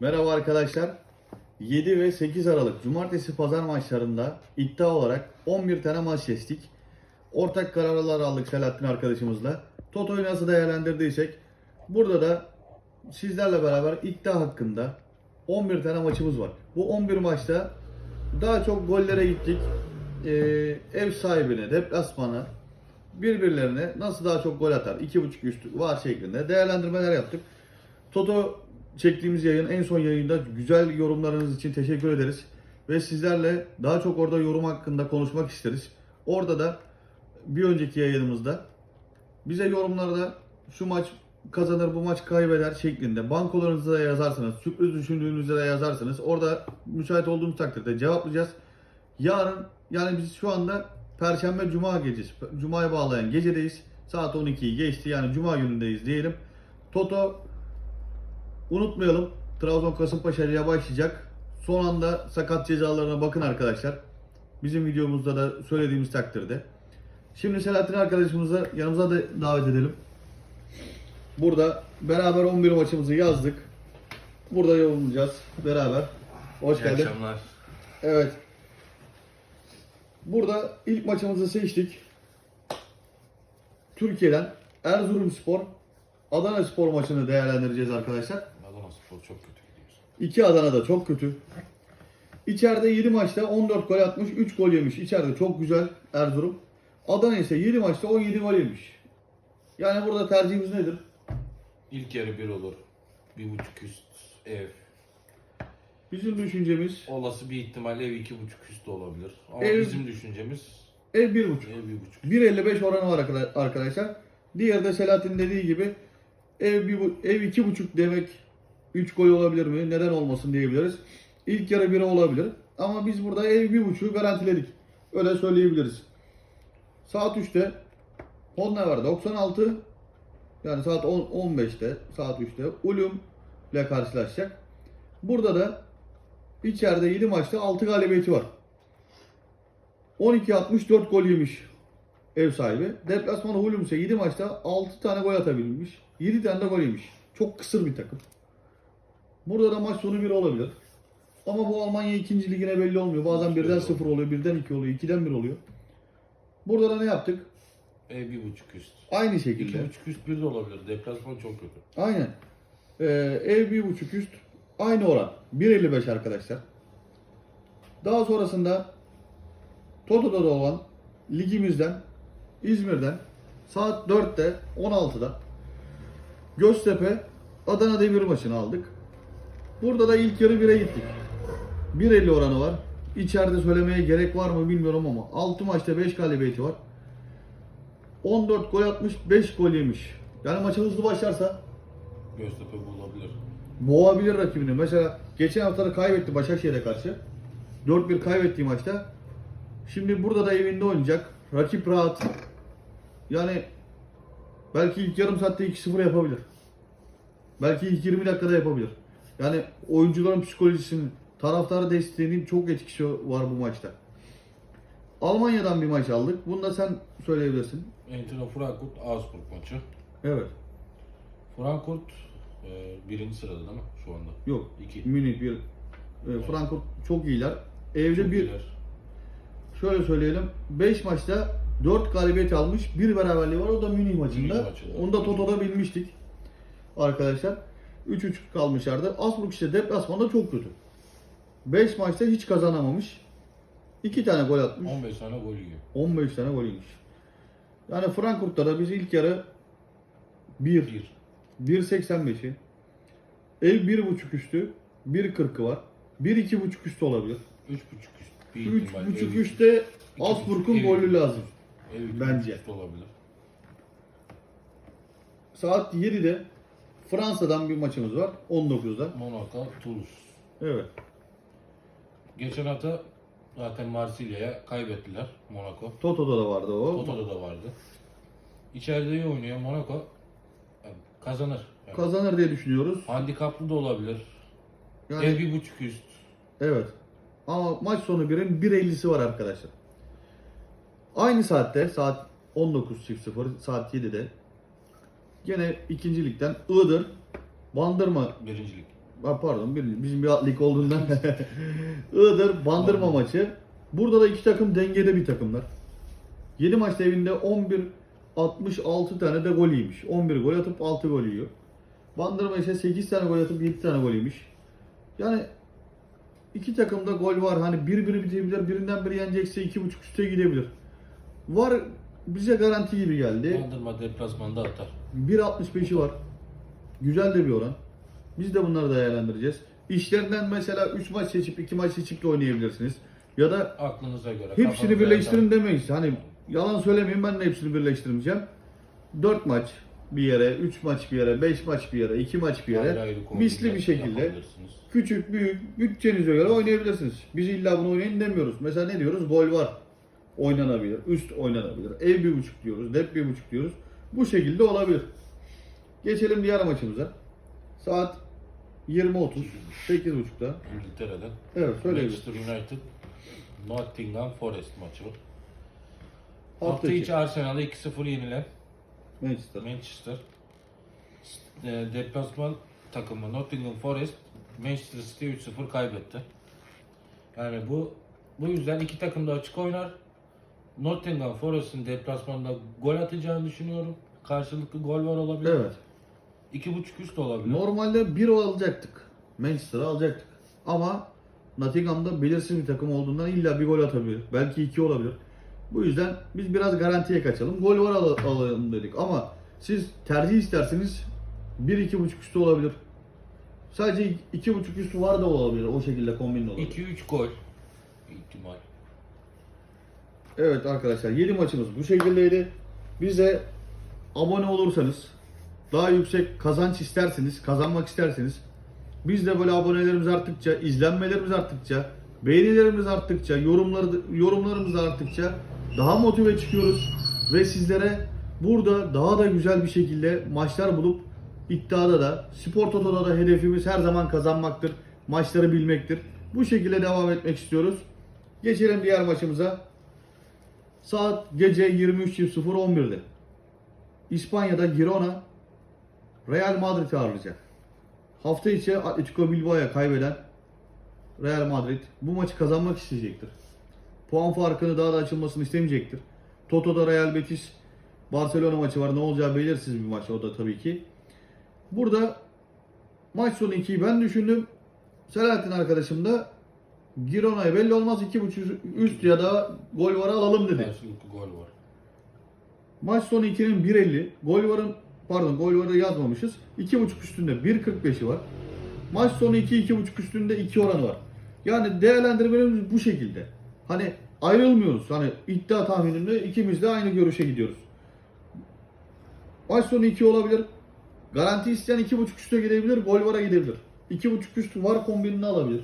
Merhaba arkadaşlar. 7 ve 8 Aralık Cumartesi Pazar maçlarında iddia olarak 11 tane maç seçtik. Ortak kararlar aldık Selahattin arkadaşımızla. Toto'yu nasıl değerlendirdiysek burada da sizlerle beraber iddia hakkında 11 tane maçımız var. Bu 11 maçta daha çok gollere gittik. Ee, ev sahibine, deplasmana, birbirlerine nasıl daha çok gol atar, 2.5 üstü var şeklinde değerlendirmeler yaptık. Toto çektiğimiz yayın en son yayında güzel yorumlarınız için teşekkür ederiz. Ve sizlerle daha çok orada yorum hakkında konuşmak isteriz. Orada da bir önceki yayınımızda bize yorumlarda şu maç kazanır bu maç kaybeder şeklinde bankolarınızı da yazarsınız. Sürpriz düşündüğünüzde de yazarsınız. Orada müsait olduğumuz takdirde cevaplayacağız. Yarın yani biz şu anda Perşembe Cuma gecesi. Cuma'ya bağlayan gecedeyiz. Saat 12'yi geçti yani Cuma günündeyiz diyelim. Toto Unutmayalım Trabzon Kasımpaşa ile başlayacak. Son anda sakat cezalarına bakın arkadaşlar. Bizim videomuzda da söylediğimiz takdirde. Şimdi Selahattin arkadaşımızı yanımıza da davet edelim. Burada beraber 11 maçımızı yazdık. Burada yorumlayacağız beraber. Hoş İyi geldin. akşamlar. Evet. Burada ilk maçımızı seçtik. Türkiye'den Erzurumspor Adana Spor maçını değerlendireceğiz arkadaşlar. Adana Spor çok kötü gidiyor. İki Adana'da çok kötü. İçeride 7 maçta 14 gol atmış, 3 gol yemiş. İçeride çok güzel Erzurum. Adana ise 7 maçta 17 gol yemiş. Yani burada tercihimiz nedir? İlk yarı bir olur. Bir buçuk üst ev. Bizim düşüncemiz Olası bir ihtimalle ev iki buçuk üst de olabilir. Ama Ev- bizim düşüncemiz ev 1.5. ev bir buçuk. 1.55 oranı var arkada- arkadaşlar. Diğer de Selahattin dediği gibi ev bir, bu- ev 2.5 demek 3 gol olabilir mi? Neden olmasın diyebiliriz. İlk yarı 1'e olabilir. Ama biz burada ev 1.5'u garantiledik. Öyle söyleyebiliriz. Saat 3'te Honda var 96 yani saat 10, 15'te saat 3'te Ulum ile karşılaşacak. Burada da içeride 7 maçta 6 galibiyeti var. 12-64 gol yemiş ev sahibi. Deplasman Hulum ise 7 maçta 6 tane gol atabilmiş. 7 tane de gol yemiş. Çok kısır bir takım. Burada da maç sonu 1 olabilir. Ama bu Almanya 2. ligine belli olmuyor. Bazen birden 0 oluyor, birden 2 oluyor, 2'den 1 oluyor. Burada da ne yaptık? Ev bir buçuk üst. Aynı İki şekilde. buçuk üst bir de olabilir. Deplasman çok kötü. Aynen. Ee, ev 1.5 üst. Aynı oran. 1.55 arkadaşlar. Daha sonrasında Toto'da da olan ligimizden İzmir'den saat 4'te 16'da Göztepe Adana Demir maçını aldık. Burada da ilk yarı 1'e gittik. 1.50 oranı var. İçeride söylemeye gerek var mı bilmiyorum ama 6 maçta 5 galibiyeti var. 14 gol atmış, 5 gol yemiş. Yani maça hızlı başlarsa Göztepe bulabilir. boğabilir rakibini. Mesela geçen hafta da kaybetti Başakşehir'e karşı. 4-1 kaybettiği maçta. Şimdi burada da evinde oynayacak. Rakip rahat. Yani belki ilk yarım saatte 2-0 yapabilir. Belki ilk 20 dakikada yapabilir. Yani oyuncuların psikolojisinin, taraftarı desteğinin çok etkisi var bu maçta. Almanya'dan bir maç aldık. Bunu da sen söyleyebilirsin. Eintracht Frankfurt Augsburg maçı. Evet. Frankfurt e, birinci sırada değil mi şu anda? Yok. İki. Münih bir. E, Frankfurt çok iyiler. Evde Çok bir iyiler. şöyle söyleyelim. 5 maçta 4 galibiyet almış. Bir beraberliği var. O da Münih maçında. Münih maçında. Onu da Toto'da bilmiştik. Arkadaşlar. 3-3 kalmışlardı. Asburg işte deplasmanda çok kötü. 5 maçta hiç kazanamamış. 2 tane gol atmış. 15 tane gol yiyor. 15 tane gol yemiş. Yani Frankfurt'ta da biz ilk yarı 1 Bir. 1.85'i. Ev 1.5 üstü. 1.40'ı var. 1-2.5 üstü olabilir. Üç buçuk üst. Bir ihtimal. 3.5 Ev- üstte Asburg'un golü lazım. Ev Bence. olabilir. Saat 7'de Fransa'dan bir maçımız var. 19'da. Monaco, Toulouse. Evet. Geçen hafta zaten Marsilya'ya kaybettiler Monaco. Toto'da da vardı o. Toto'da da vardı. İçeride iyi oynuyor Monaco. Yani kazanır. Yani Kazanır diye düşünüyoruz. handikaplı da olabilir. Yani Ev bir buçuk üst. evet. Ama maç sonu 1'in 1.50'si var arkadaşlar. Aynı saatte saat 19.00 saat 7'de gene ikincilikten Iğdır Bandırma Birincilik. Ha, pardon bir- bizim bir lig olduğundan Iğdır Bandırma maçı. Burada da iki takım dengede bir takımlar. 7 maçta evinde 11 66 tane de gol yemiş. 11 gol atıp 6 gol yiyor. Bandırma ise 8 tane gol atıp 7 tane gol yemiş. Yani iki takımda gol var. Hani bir biri bitebilir. Birinden biri yenecekse iki buçuk üste gidebilir. Var bize garanti gibi geldi. Bandırma deplasmanda atar. 1.65'i var. Güzel de bir oran. Biz de bunları değerlendireceğiz. İşlerinden mesela 3 maç seçip 2 maç seçip de oynayabilirsiniz. Ya da Aklınıza göre. hepsini kafanıza birleştirin yatan- demeyiz. Hani yalan söylemeyeyim ben de hepsini birleştirmeyeceğim. 4 maç bir yere, 3 maç bir yere, 5 maç bir yere, 2 maç bir yere Ayrı ayrı misli bir şekilde yapabilirsiniz. küçük büyük bütçenize göre oynayabilirsiniz. Biz illa bunu oynayın demiyoruz. Mesela ne diyoruz? Gol var. Oynanabilir. Üst oynanabilir. Ev bir buçuk diyoruz. Dep bir buçuk diyoruz. Bu şekilde olabilir. Geçelim diğer maçımıza. Saat 20.30. 8.30'da. İngiltere'den. Evet söyleyelim. Manchester United Nottingham Forest maçı. Hafta Hafta içi. Arsenal'ı 2-0 yenilen Manchester. Manchester e, deplasman takımı Nottingham Forest Manchester City 3-0 kaybetti. Yani bu bu yüzden iki takım da açık oynar. Nottingham Forest'in deplasmanda gol atacağını düşünüyorum. Karşılıklı gol var olabilir. Evet. 2.5 üst olabilir. Normalde 1 alacaktık. Manchester'ı alacaktık. Ama Nottingham'da belirsiz bir takım olduğundan illa bir gol atabilir. Belki 2 olabilir. Bu yüzden biz biraz garantiye kaçalım. Gol var al- alalım dedik ama siz tercih isterseniz 1-2.5 üstü olabilir. Sadece 2.5 üstü var da olabilir. O şekilde kombin olabilir. 2-3 gol ihtimal. Evet arkadaşlar 7 maçımız bu şekildeydi. Bize abone olursanız daha yüksek kazanç isterseniz, kazanmak isterseniz biz de böyle abonelerimiz arttıkça, izlenmelerimiz arttıkça, beğenilerimiz arttıkça, yorumları yorumlarımız arttıkça daha motive çıkıyoruz ve sizlere burada daha da güzel bir şekilde maçlar bulup iddiada da, spor totoda da hedefimiz her zaman kazanmaktır. Maçları bilmektir. Bu şekilde devam etmek istiyoruz. Geçelim diğer maçımıza. Saat gece 23.00-11'de. İspanya'da Girona Real Madrid'i ağırlayacak. Hafta içi Atletico Bilbao'ya kaybeden Real Madrid bu maçı kazanmak isteyecektir. Puan farkını daha da açılmasını istemeyecektir. Toto'da Real Betis Barcelona maçı var. Ne olacağı belirsiz bir maç o da tabii ki. Burada maç sonu 2'yi ben düşündüm. Selahattin arkadaşım da Girona'ya belli olmaz 2.5 üst ya da gol var alalım dedi. Karşılıklı gol var. Maç sonu 2'nin 1.50. Gol varın pardon gol varı yazmamışız. 2.5 üstünde 1.45'i var. Maç sonu 2 2.5 üstünde 2 oranı var. Yani değerlendirmelerimiz bu şekilde. Hani ayrılmıyoruz. Hani iddia tahmininde ikimiz de aynı görüşe gidiyoruz. Maç sonu 2 olabilir. Garanti isteyen 2.5 üste gidebilir. Gol vara gidebilir. 2.5 üst var kombinini alabilir.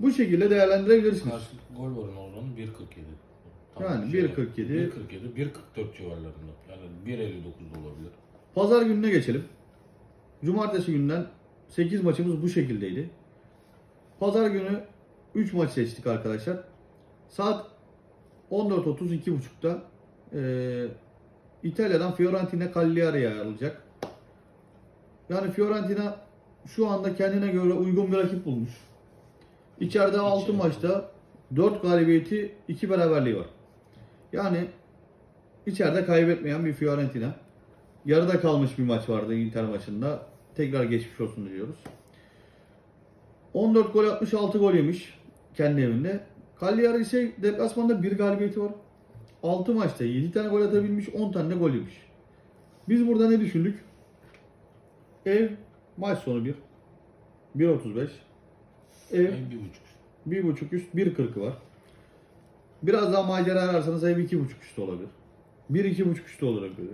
Bu şekilde değerlendirebilirsiniz. Karşılıklı gol varın oranı 1.47. Yani şöyle, 1.47. 1.47, 1.44 civarlarında. Yani 1.59 da olabilir. Pazar gününe geçelim. Cumartesi günden 8 maçımız bu şekildeydi. Pazar günü 3 maç seçtik arkadaşlar. Saat 14.30 2.30'da eee İtalya'dan Fiorentina Cagliari'ye alacak. Yani Fiorentina şu anda kendine göre uygun bir rakip bulmuş. İçeride 6 İçeride. maçta 4 galibiyeti 2 beraberliği var. Yani içeride kaybetmeyen bir Fiorentina. Yarıda kalmış bir maç vardı Inter maçında. Tekrar geçmiş olsun diliyoruz. 14 gol atmış 6 gol yemiş kendi evinde. Cagliari ise deplasmanda bir galibiyeti var. 6 maçta 7 tane gol atabilmiş 10 tane de gol yemiş. Biz burada ne düşündük? Ev maç sonu 1. 1.35. Ev En bir buçuk. 1.5 üst 1.40'ı var. Biraz daha macera ararsanız ev 2.5 üstü olabilir. 1-2.5 üstü olarak böyle.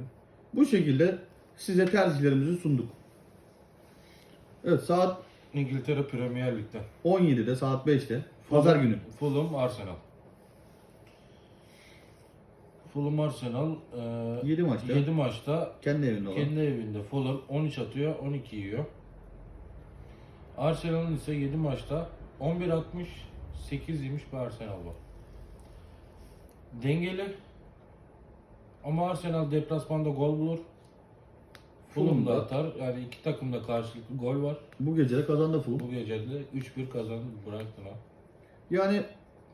Bu şekilde size tercihlerimizi sunduk. Evet saat İngiltere Premier Lig'de. 17'de saat 5'te pazar günü. Fulham Arsenal. Fulham Arsenal 7 maçta 7 maçta kendi evinde olan. kendi evinde Fulham 13 atıyor, 12 yiyor. Arsenal'ın ise 7 maçta 11 atmış, 8 yemiş bir Arsenal var. Dengeli. Ama Arsenal deplasmanda gol bulur. Fulham da atar. Yani iki takımda karşılıklı gol var. Bu gece de kazandı Fulham. Bu gece de 3-1 kazandı Brighton'a. Yani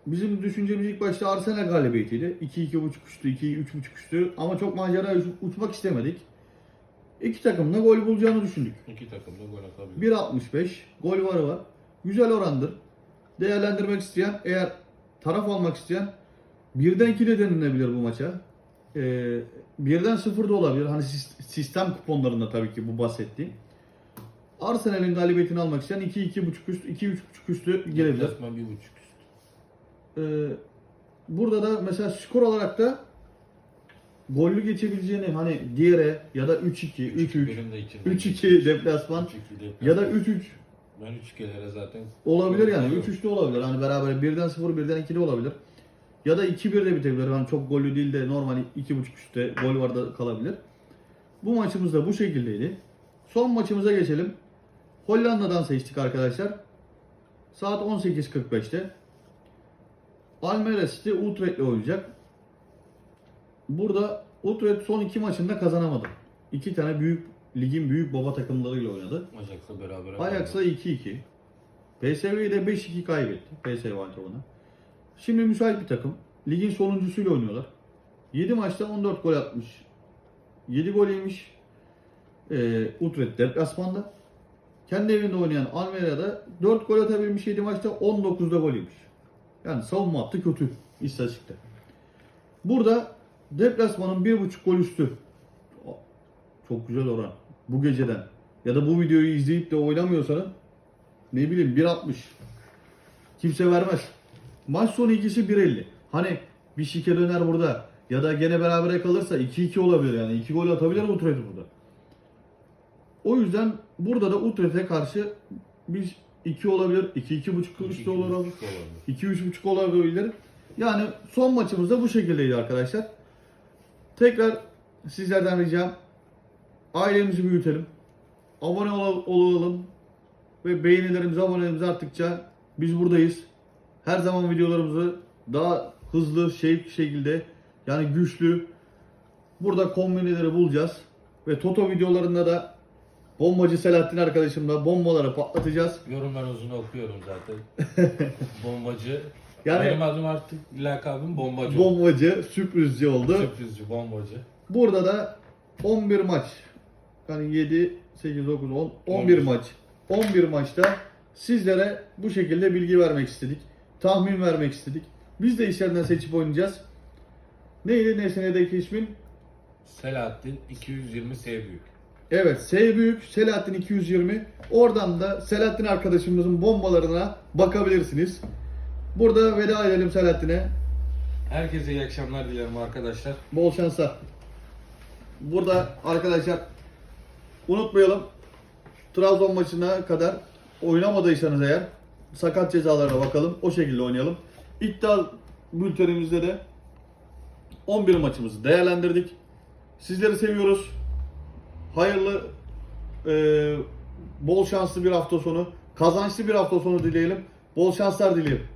bizim düşüncemiz ilk başta Arsenal galibiyetiydi. 2-2.5 üçtü, 2-3.5 üçtü ama çok macera uç- uçmak istemedik. İki takım da gol bulacağını düşündük. İki takım da gol atabilir. 1.65 gol varı var. Güzel orandır. Değerlendirmek isteyen eğer taraf almak isteyen birden 2 de denilebilir bu maça. Ee, birden 0 da olabilir. Hani sis- sistem kuponlarında tabii ki bu bahsettiğim. Arsenal'in galibiyetini almak isteyen 2 2.5 üst 2 3.5 üstü gelebilir. Deplasman 1.5 üst. Ee, burada da mesela skor olarak da gollü geçebileceğini hani diğere ya da 3-2, 3-3, Benim de içim. 3-2 deplasman 3-2 deplasman. ya da 3-3 Ben 3-2'lere zaten olabilir yani. Olabilir. 3-3 de olabilir. Hani beraber birden 0, birden 2 de olabilir. Ya da 2-1 de bitebilir. Hani çok gollü değil de normal 2.5 üstte gol var da kalabilir. Bu maçımız da bu şekildeydi. Son maçımıza geçelim. Hollanda'dan seçtik arkadaşlar. Saat 18.45'te. Almere City Utrecht'le oynayacak. Burada Utrecht son iki maçında kazanamadı. İki tane büyük ligin büyük baba takımlarıyla oynadı. Ajax'la beraber. Ajax'la 2-2. PSV'yi de 5-2 kaybetti. PSV Eindhoven'a. Şimdi müsait bir takım. Ligin sonuncusuyla oynuyorlar. 7 maçta 14 gol atmış. 7 gol yemiş. Ee, Utrecht deplasmanda. Kendi evinde oynayan Almeria'da 4 gol atabilmiş 7 maçta 19'da gol yemiş. Yani savunma hattı kötü istatistikte. Burada deplasmanın 1.5 gol üstü. Çok güzel oran. Bu geceden. Ya da bu videoyu izleyip de oynamıyorsanız ne bileyim 1.60. Kimse vermez. Maç sonu ikisi 1.50. Hani bir şike döner burada. Ya da gene berabere kalırsa 2-2 olabilir yani. 2 gol atabilir Utrecht burada. O yüzden burada da Utrecht'e karşı biz 2 olabilir, 2-2.5 üstü olur. 2-3.5 olabilir. Yani son maçımız da bu şekildeydi arkadaşlar. Tekrar sizlerden ricam ailemizi büyütelim. Abone ol- olalım ve beğenilerimiz, abonelerimiz arttıkça biz buradayız. Her zaman videolarımızı daha hızlı şey şekilde yani güçlü burada kombineleri bulacağız ve Toto videolarında da bombacı Selahattin arkadaşımla bombaları patlatacağız. Yorumlarınızı okuyorum zaten. bombacı. Yani- Benim adım artık lakabım bombacı. Bombacı sürprizci oldu. Sürprizci bombacı. Burada da 11 maç. Yani 7, 8, 9, 10, 11 11. maç. 11 maçta sizlere bu şekilde bilgi vermek istedik. Tahmin vermek istedik. Biz de içeriden seçip oynayacağız. Neydi Nesne'deki ismin? Selahattin 220 S büyük. Evet S büyük Selahattin 220. Oradan da Selahattin arkadaşımızın bombalarına bakabilirsiniz. Burada veda edelim Selahattin'e. Herkese iyi akşamlar dilerim arkadaşlar. Bol şanslar. Burada arkadaşlar unutmayalım. Trabzon maçına kadar oynamadıysanız eğer sakat cezalarına bakalım. O şekilde oynayalım. İddia bültenimizde de 11 maçımızı değerlendirdik. Sizleri seviyoruz. Hayırlı e, bol şanslı bir hafta sonu, kazançlı bir hafta sonu dileyelim. Bol şanslar dileyelim.